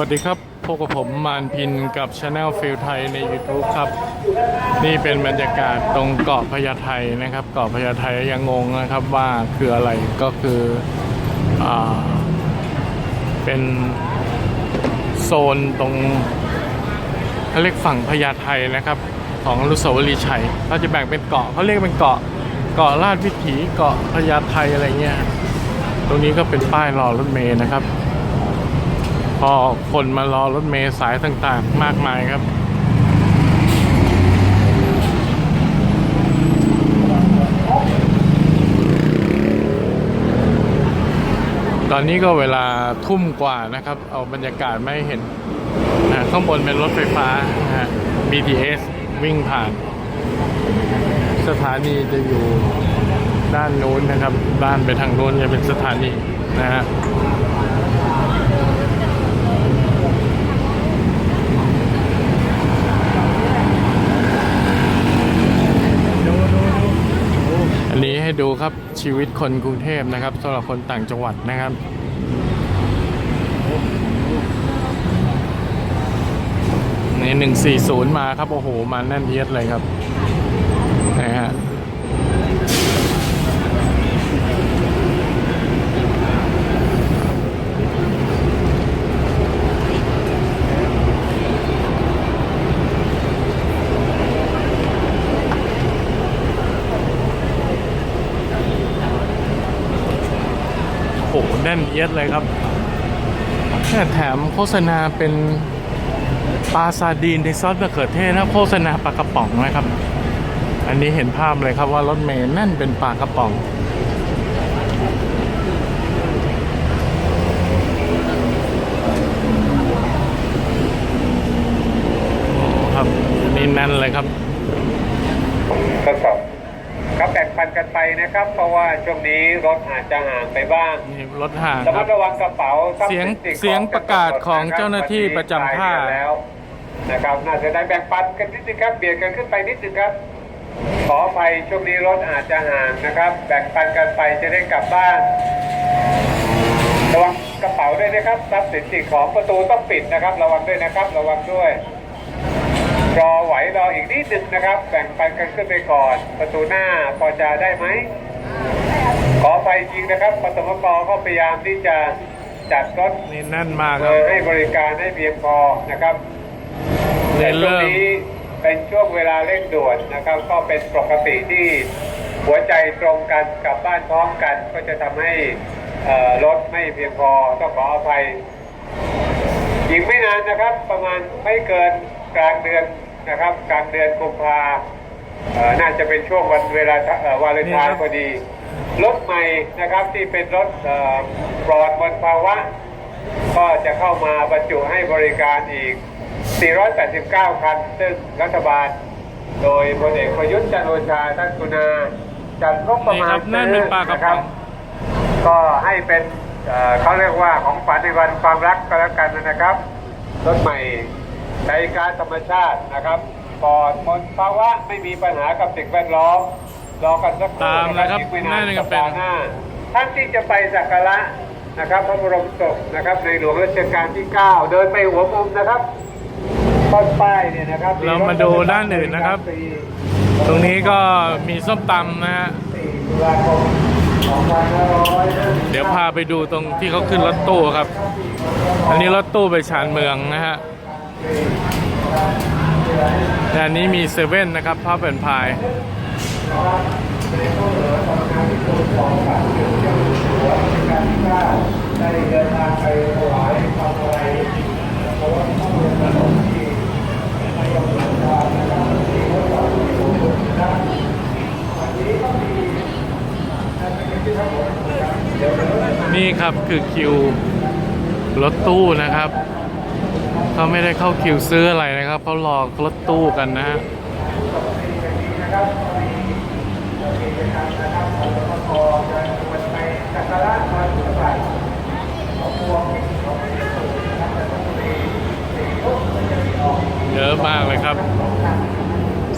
วัสดีครับ พบกับผมมานพินกับช anel ฟิลไทยใน YouTube ครับ นี่เป็นบรรยากาศตรงเกาะพญาไทนะครับ เกาะพญาไทยังงงนะครับว่าคืออะไรก็คืออเป็นโซนตรงเขาเรียกฝั่งพญาไทนะครับ ของอนุสาวรีชัยเขาจะแบ่งเป็นเกาะเขาเรียกเป็นเกาะเกาะลาดวิถีเกาะพญาไทอะไรเงี้ยตรงนี้ก็เป็นป้ายรอรถเมย์นะครับ พอคนมารอรถเมล์สายต่างๆ มากมายครับ ตอนนี้ก็เวลาทุ่มกว่านะครับ เอาบรรยากาศไม่เห็นนะข้างบนเป็นรถไฟฟ้านะฮะ BTS วิ่งผ่าน สถานีจะอยู่ด้านนู้นนะครับ ด้านไปทางนู้นจะเป็นสถานีนะฮะ อันนี้ให้ ดูครับชีวิตคนกรุงเทพนะครับสำหรับคนต่างจังหวัดนะครับนี่หนึ่งสี่ศูนย์มาครับ โอ้โห มาแน่นเอียดเลยครับนะฮะโอ้โห แน่นเอียดเลยครับแถมโฆษณาเป็นปลาซาดีนในซอสมะเขือเทศนะโฆษณาปลากระป๋องนะครับ อันนี้เห็นภาพเลยครับว่ารถเมล์แน่นเป็นปลากระป๋องครับนี่แน่นเลยครับ ทดสอบครับแบ่งปันกั นไปนะครับ เพราะว่าช่วงนี้รถอาจจะห่างไปบ้างนี่รถห่างระคมัรัดบ ระวังกระเป๋าทรัพเสียงสินสิ่เสียงประกาศของเจ้าหน้าที่ประจำท่าวันนี้แล้วนะครับน่าจะได้แบ่งปันกันนิดนึงครับเบียดกันขึ้นไปนิดนึงครับ ขออภัยช่วงนี้รถอาจจะห่างนะครับ แบ่งปันกันไปจะได้กลับบ้าน ระวังกระเป๋าด้วยนะครับทรัพย์สินสิ่งของประตูต้องปิดนะครับ ระวังด้วยนะครับ ระวังด้วย รอไหวรออีกนิดนึงนะครับ แบ่งปันกันขึ้นไปก่อน ประตูหน้าพอจะได้ไหม ขอไปจริงนะครับปตมกก็พยายามที่จะจัดรถนี่แน่นมากคเอรับอให้บริการให้เพียงพอนะครับเรีแต่ยนช่วงเริ่ม นี้เป็นช่วงเวลาเร่งด่วนนะครับ ก็เป็นปกติที่หัวใจตรงกันกลับบ้านพร้อมกัน ก็จะทำให้เอ่อรถไม่เพียงพอต้องขออภัย อีกไม่นานนะครับ ประมาณไม่เกินกลางเดือน นะครับกลางเดือนกุมภาเอ่อน่าจะเป็นช่วงวันเวลาเอ่อวาเลนไทน์พอดีรถใหม่นะครับที่เป็นรถเอ่อปลอดมลภาวะ ก็จะเข้ามาบรรจุให้บริการอีก 489 คัน ซึ่งรัฐบาล โดยพลเอกประยุทธ์จันทร์โอชาท่านกุณาจัดงบประนี่มาคณรับนั่นเป็นปลากระป๋องก็ให้เป็นเอ่อเขาเรียกว่าของฝันในวันความรักก็แล้วกันนะครับ รถใหม่ ใช้การธรรมชาตินะครับปลอดมลภาวะไม่มีปัญหากับสิ่งแวดล้อมรอกันสักครู่ตามนะครับอีกไม่น่าจะสัปเป็นดาห์หน้าท่านที่จะไปสักการะนะครับพระบรมศพนะครับในหลวงรัชกาลที่ 9 เดินไปหัวมุมนะครับต้นป้ายเนี่ยนะครับ เรามาดูด้านอื่นนะครับ ตรงนี้ก็มีส้มตำนะฮะ4ตุลาคม2550เดี๋ยวพาไปดูตรงที่เขาขึ้นรถตู้ครับ อันนี้รถตู้ไปชานเมืองนะฮะ แต่อันนี้มีเซเว่นนะครับภาพเป็นพายได้เดินทางไปถวายความอะไรเพราะว่าข้อมูลถนนที่ไม่ยอมรับความนะครับที่เขาจอดที่ผมอยู่นะวันนี้ก็มีกายนี่ครับคือคิวรถตู้นะครับ เขาไม่ได้เข้าคิวซื้ออะไรนะครับเขารอรถตู้กันนะฮะเยอะมากเลยครับ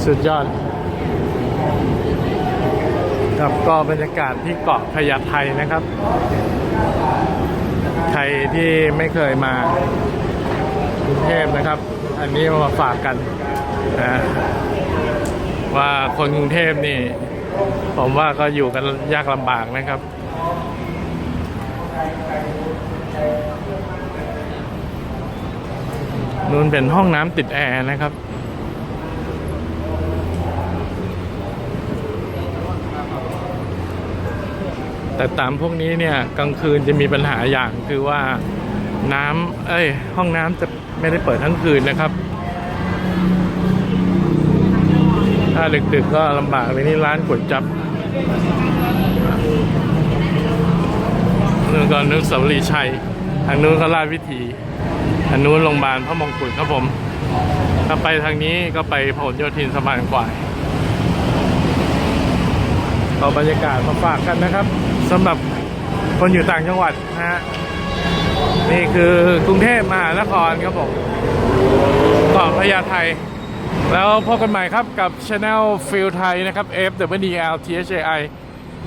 สุดยอด ครับก็บรรยากาศที่เกาะพญาไทนะครับ ใครที่ไม่เคยมา กรุงเทพนะครับ อันนี้เอามาฝากกันนะว่าคนกรุงเทพนี่ ผมว่าก็อยู่กันยากลำบากนะครับนู่นเป็นห้องน้ำติดแอร์นะครับแต่ตามพวกนี้เนี่ยกลางคืนจะมีปัญหาอย่างคือว่า น้ำเอ้ย ห้องน้ำจะไม่ได้เปิดทั้งคืนนะครับ ถ้าดึกๆก็ลำบากเลยนี่ร้านก๋วยจับนู่นก็นึกสาวรีชัย ทางนู้นก็ราชวิถีทางนู้นโรงพยาบาลพระมงกุฎครับผม ถ้าไปทางนี้ก็ไปพหลโยธินสะพานควายเอาบรรยากาศมาฝากกันนะครับสำหรับคนอยู่ต่างจังหวัดนะฮะ นี่คือกรุงเทพมหานครครับผมเกาะพญาไทแล้วพบกันใหม่ครับกับ Channel f e e l ไทยนะครับ F W D L T H A I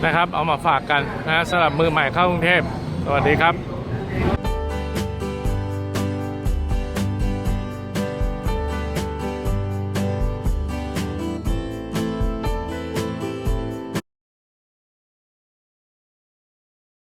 นะครับ เอามาฝากกันนะสำหรับมือใหม่เข้ากรุงเทพ สวัสดีครับ